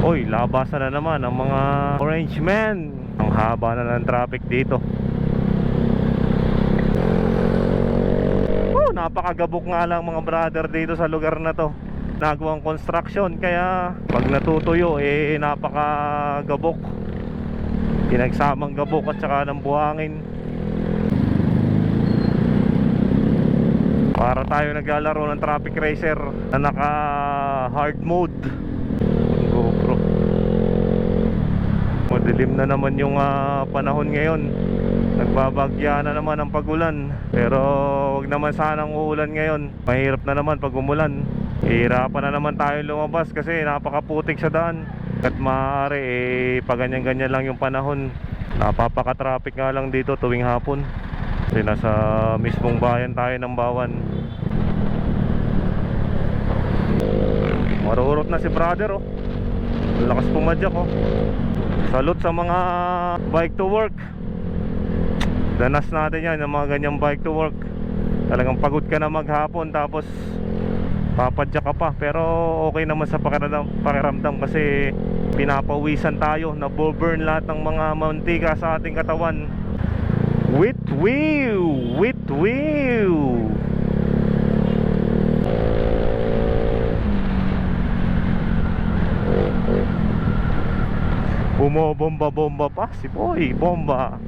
Oy, labasan na naman ang mga orange men. Ang haba na ng traffic dito. Oh, napakagabok nga lang mga brother dito sa lugar na to. Nagawang construction kaya pag natutuyo eh napakagabok. Pinagsamang gabok at saka ng buhangin. Para tayo naglalaro ng traffic racer na naka hard mode. Madilim na naman yung ah, panahon ngayon. Nagbabagya na naman ang pagulan. Pero wag naman sanang uulan ngayon. Mahirap na naman pag umulan. Hirapan na naman tayo lumabas kasi napakaputik sa daan. At maaari eh paganyan-ganyan lang yung panahon. Napapaka-traffic nga lang dito tuwing hapon. Kasi nasa mismong bayan tayo ng Bawan. Marurot na si brother oh. Lakas pumadyak oh. Salute sa mga bike to work. Danas natin yan, yung mga ganyang bike to work. Talagang pagod ka na maghapon tapos papadyak ka pa. Pero okay naman sa pakiramdam, pakiramdam kasi pinapawisan tayo, naboburn lahat ng mga mantika sa ating katawan. With wheel! With wheel! Bumobomba-bomba pa si Boy, bomba.